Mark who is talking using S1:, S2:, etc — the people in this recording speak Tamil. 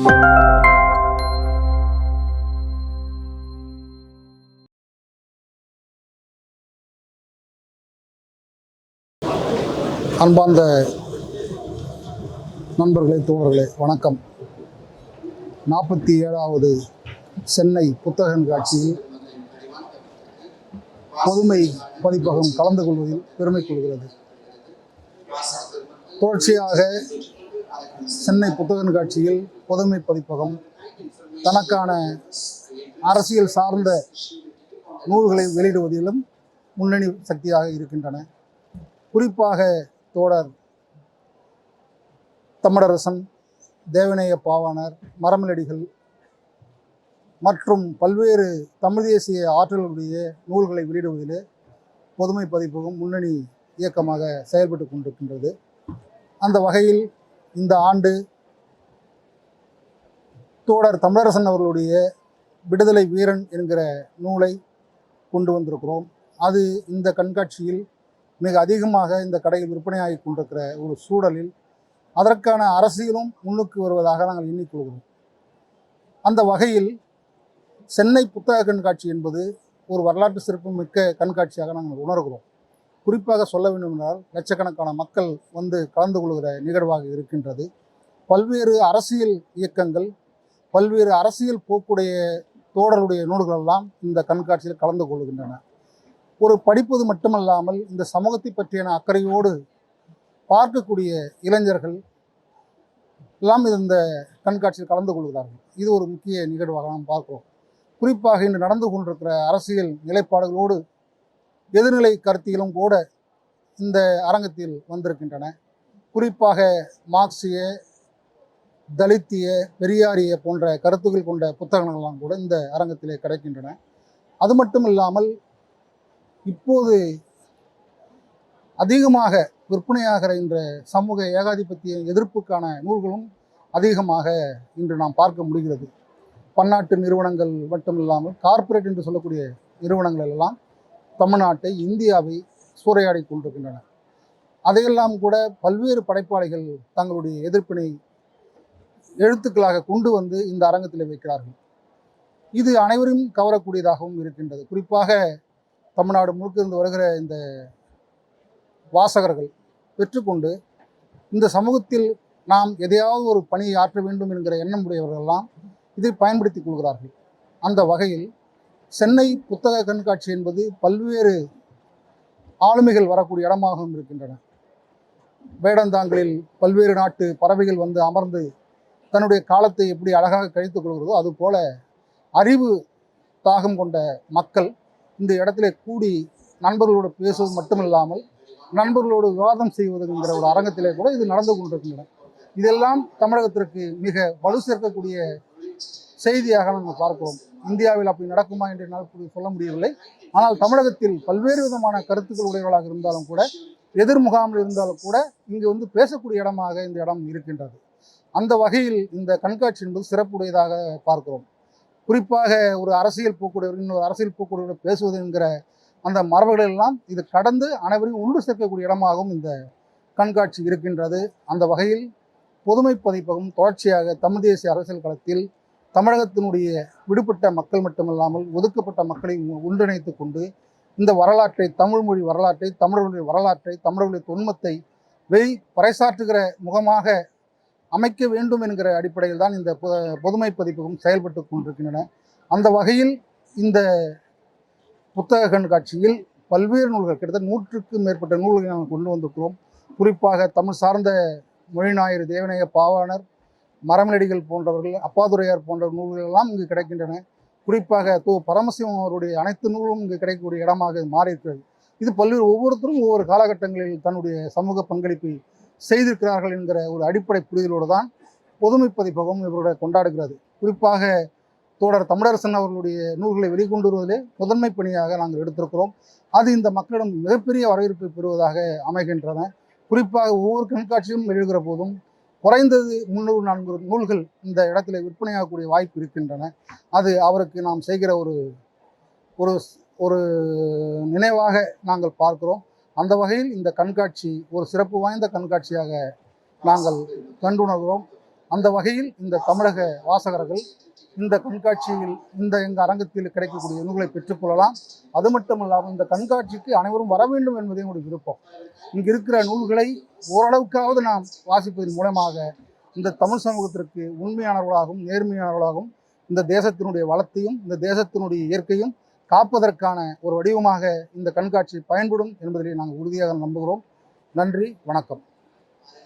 S1: அன்பார்ந்த நண்பர்களே தோழர்களே வணக்கம். நாற்பத்தி ஏழாவது சென்னை புத்தக கண்காட்சியில் பொதுமை பதிப்பகம் கலந்து கொள்வதில் பெருமை கொள்கிறது. தொடர்ச்சியாக சென்னை புத்தக கண்காட்சியில் பொதுமை பதிப்பகம் தனக்கான அரசியல் சார்ந்த நூல்களை வெளியிடுவதிலும் முன்னணி சக்தியாக இருக்கின்றன. குறிப்பாக தோழர் தமிழரசன் தேவநேய பாவாணர் மரமலடிகள் மற்றும் பல்வேறு தமிழ் தேசிய ஆற்றலுடைய நூல்களை வெளியிடுவதிலே பொதுமை பதிப்பகம் முன்னணி இயக்கமாக செயல்பட்டு கொண்டிருக்கின்றது. அந்த வகையில் இந்த ஆண்டு தோழர் தமிழரசன் அவர்களுடைய விடுதலை வீரன் என்கிற நூலை கொண்டு வந்திருக்கிறோம். அது இந்த கண்காட்சியில் மிக அதிகமாக இந்த கடையில் விற்பனையாகி கொண்டிருக்கிற ஒரு சூழலில் அதற்கான அரசியலும் முன்னுக்கு வருவதாக நாங்கள் எண்ணிக்கொள்கிறோம் அந்த வகையில் சென்னை புத்தக கண்காட்சி என்பது ஒரு வரலாற்று சிறப்பு மிக்க கண்காட்சியாக நாங்கள் உணர்கிறோம். குறிப்பாக சொல்ல வேண்டும் என்றால் லட்சக்கணக்கான மக்கள் வந்து கலந்து கொள்கிற நிகழ்வாக இருக்கின்றது. பல்வேறு அரசியல் இயக்கங்கள் பல்வேறு அரசியல் போக்குடைய தோடருடைய நூல்களெல்லாம் இந்த கண்காட்சியில் கலந்து கொள்கின்றன. ஒரு படிப்பது மட்டுமல்லாமல் இந்த சமூகத்தை பற்றியான அக்கறையோடு பார்க்கக்கூடிய இளைஞர்கள் எல்லாம் இந்த கண்காட்சியில் கலந்து கொள்கிறார்கள். இது ஒரு முக்கிய நிகழ்வாக நாம் பார்க்கிறோம். குறிப்பாக இன்று நடந்து கொண்டிருக்கிற அரசியல் நிலைப்பாடுகளோடு எதிர்நிலை கருத்திகளும் கூட இந்த அரங்கத்தில் வந்திருக்கின்றன. குறிப்பாக மார்க்சிய தலித்திய பெரியாரிய போன்ற கருத்துக்கள் கொண்ட புத்தகங்கள்லாம் கூட இந்த அரங்கத்திலே கிடைக்கின்றன. அது மட்டும் இல்லாமல் இப்போது அதிகமாக விற்பனையாகிற இந்த சமூக ஏகாதிபத்திய எதிர்ப்புக்கான நூல்களும் அதிகமாக இன்று நாம் பார்க்க முடிகிறது. பன்னாட்டு நிறுவனங்கள் மட்டும் இல்லாமல் கார்ப்பரேட் என்று சொல்லக்கூடிய நிறுவனங்கள் எல்லாம் தமிழ்நாட்டை இந்தியாவை சூறையாடி கொண்டிருக்கின்றன. அதையெல்லாம் கூட பல்வேறு படைப்பாளிகள் தங்களுடைய எதிர்ப்பினை எழுத்துக்களாக கொண்டு வந்து இந்த அரங்கத்தில் வைக்கிறார்கள். இது அனைவரும் கவரக்கூடியதாகவும் இருக்கின்றது. குறிப்பாக தமிழ்நாடு முழுக்க இருந்து வருகிற இந்த வாசகர்கள் பெற்றுக்கொண்டு இந்த சமூகத்தில் நாம் எதையாவது ஒரு பணியை ஆற்ற வேண்டும் என்கிற எண்ணம் உடையவர்களெல்லாம் இதை பயன்படுத்திக் கொள்கிறார்கள். அந்த வகையில் சென்னை புத்தக கண்காட்சி என்பது பல்வேறு ஆளுமைகள் வரக்கூடிய இடமாகவும் இருக்கின்றன. வேடந்தாங்களில் பல்வேறு நாட்டு பறவைகள் வந்து அமர்ந்து தன்னுடைய காலத்தை எப்படி அழகாக கழித்துக் கொள்கிறதோ அதுபோல அறிவு தாகம் கொண்ட மக்கள் இந்த இடத்துல கூடி நண்பர்களோடு பேசுவது மட்டுமில்லாமல் நண்பர்களோடு விவாதம் செய்வதுங்கிற ஒரு அரங்கத்திலே கூட இது நடந்து கொண்டிருக்கின்றன. இதெல்லாம் தமிழகத்திற்கு மிக வலு சேர்க்கக்கூடிய செய்தியாக நாங்கள் பார்க்கிறோம். இந்தியாவில் அப்படி நடக்குமா என்று என்னால் சொல்ல முடியவில்லை. ஆனால் தமிழகத்தில் பல்வேறு விதமான கருத்துக்கள் உடையவர்களாக இருந்தாலும் கூட எதிர் முகாமில் இருந்தாலும் கூட இங்கு வந்து பேசக்கூடிய இடமாக இந்த இடம் இருக்கின்றது. அந்த வகையில் இந்த கண்காட்சி என்பது சிறப்புடையதாக பார்க்கிறோம். குறிப்பாக ஒரு அரசியல் போக்குடையவர் இன்னொரு அரசியல் போக்குடையவர் பேசுவது என்கிற அந்த மரபுகள் எல்லாம் இது கடந்து அனைவரையும் ஒன்று சேர்க்கக்கூடிய இடமாகவும் இந்த கண்காட்சி இருக்கின்றது. அந்த வகையில் பொதுமை பதிப்பகம் தொடர்ச்சியாக தமிழ் தேசிய அரசியல் களத்தில் தமிழகத்தினுடைய விடுபட்ட மக்கள் மட்டுமல்லாமல் ஒதுக்கப்பட்ட மக்களை ஒன்றிணைத்து கொண்டு இந்த வரலாற்றை தமிழ் மொழி வரலாற்றை தமிழர்களுடைய வரலாற்றை தமிழர்களுடைய தொன்மத்தை வெளி பறைசாற்றுகிற முகமாக அமைக்க வேண்டும் என்கிற அடிப்படையில் தான் இந்த பொதுமை பதிப்பகம் செயல்பட்டு கொண்டிருக்கின்றன. அந்த வகையில் இந்த புத்தக கண்காட்சியில் பல்வேறு நூல்கள் கிட்டத்தட்ட நூற்றுக்கும் மேற்பட்ட நூல்களை நாங்கள் கொண்டு வந்திருக்கிறோம். குறிப்பாக தமிழ் சார்ந்த மொழிநாயர் தேவநேய பாவாணர் மரமலடிகள் போன்றவர்கள் அப்பாதுரையார் போன்ற நூல்கள் எல்லாம் இங்கு கிடைக்கின்றன. குறிப்பாக தோ பரமசிவம் அவருடைய அனைத்து நூலும் இங்கு கிடைக்கக்கூடிய இடமாக மாறியிருக்கிறது. இது பல்வேறு ஒவ்வொருத்தரும் ஒவ்வொரு காலகட்டங்களில் தன்னுடைய சமூக பங்களிப்பை செய்திருக்கிறார்கள் என்கிற ஒரு அடிப்படை புரிதலோடு தான் பொதுமை பதிப்பகம் இவருடைய கொண்டாடுகிறது. குறிப்பாக தோடர் தமிழரசன் அவர்களுடைய நூல்களை வெளிக்கொண்டு வருவதிலே முதன்மை பணியாக நாங்கள் எடுத்திருக்கிறோம். அது இந்த மக்களிடம் மிகப்பெரிய வரவேற்பை பெறுவதாக அமைகின்றன. குறிப்பாக ஒவ்வொரு கண்காட்சியும் எழுகிற போதும் குறைந்தது முன்னூறு நான்கு நூல்கள் இந்த இடத்துல விற்பனையாகக்கூடிய வாய்ப்பு இருக்கின்றன. அது அவருக்கு நாம் செய்கிற ஒரு ஒரு ஒரு நினைவாக நாங்கள் பார்க்கிறோம். அந்த வகையில் இந்த கண்காட்சி ஒரு சிறப்பு வாய்ந்த கண்காட்சியாக நாங்கள் கண்டுணர்கிறோம். அந்த வகையில் இந்த தமிழக வாசகர்கள் இந்த கண்காட்சியில் இந்த எங்கள் அரங்கத்தில் கிடைக்கக்கூடிய நூல்களை பெற்றுக்கொள்ளலாம் அது மட்டுமல்லாமல் இந்த கண்காட்சிக்கு அனைவரும் வர வேண்டும் என்பதே ஒரு விருப்பம். இங்கு இருக்கிற நூல்களை ஓரளவுக்காவது நாம் வாசிப்பதன் மூலமாக இந்த தமிழ் சமூகத்திற்கு உண்மையானவர்களாகவும் நேர்மையானவர்களாகவும் இந்த தேசத்தினுடைய வளத்தையும் இந்த தேசத்தினுடைய இயற்கையும் காப்பதற்கான ஒரு வடிவமாக இந்த கண்காட்சி பயன்படும் என்பதிலே நாங்கள் உறுதியாக நம்புகிறோம். நன்றி வணக்கம்.